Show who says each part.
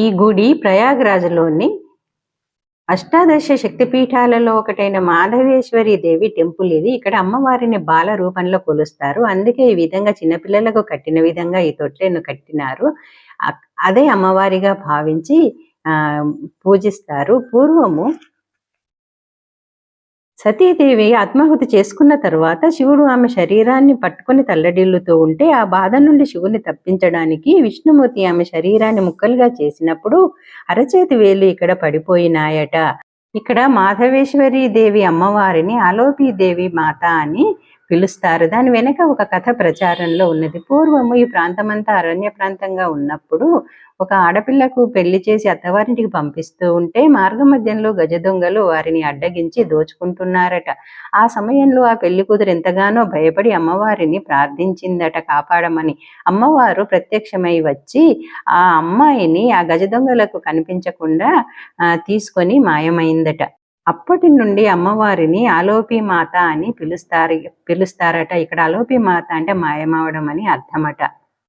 Speaker 1: ఈ గుడి ప్రయాగ్రాజ్లోని అష్టాదశ శక్తిపీఠాలలో ఒకటైన మాధవేశ్వరి దేవి టెంపుల్ ఇది. ఇక్కడ అమ్మవారిని బాల రూపంలో కొలుస్తారు. అందుకే ఈ విధంగా చిన్నపిల్లలకు కట్టిన విధంగా ఈ తొట్లను కట్టినారు. అదే అమ్మవారిగా భావించి ఆ పూజిస్తారు. పూర్వము సతీదేవి ఆత్మాహుతి చేసుకున్న తర్వాత శివుడు ఆమె శరీరాన్ని పట్టుకొని తల్లడిల్లుతూ ఉంటే ఆ బాధ నుండి శివుని తప్పించడానికి విష్ణుమూర్తి ఆమె శరీరాన్ని ముక్కలుగా చేసినప్పుడు అరచేతి వేలు ఇక్కడ పడిపోయినాయట. ఇక్కడ మాధవేశ్వరి దేవి అమ్మవారిని ఆలోపి దేవి మాత అని పిలుస్తారు. దాని వెనక ఒక కథ ప్రచారంలో ఉన్నది. పూర్వము ఈ ప్రాంతమంతా అరణ్య ప్రాంతంగా ఉన్నప్పుడు ఒక ఆడపిల్లకు పెళ్ళి చేసి అత్తవారింటికి పంపిస్తూ ఉంటే మార్గ మధ్యంలో గజ దొంగలు వారిని అడ్డగించి దోచుకుంటున్నారట. ఆ సమయంలో ఆ పెళ్ళి కూతురు ఎంతగానో భయపడి అమ్మవారిని ప్రార్థించిందట కాపాడమని. అమ్మవారు ప్రత్యక్షమై వచ్చి ఆ అమ్మాయిని ఆ గజ దొంగలకు కనిపించకుండా తీసుకొని మాయమైందట. అప్పటి నుండి అమ్మవారిని ఆలోపి మాత అని పిలుస్తారు పిలుస్తారట. ఇక్కడ ఆలోపి మాత అంటే మాయమవడం అని అర్థమట.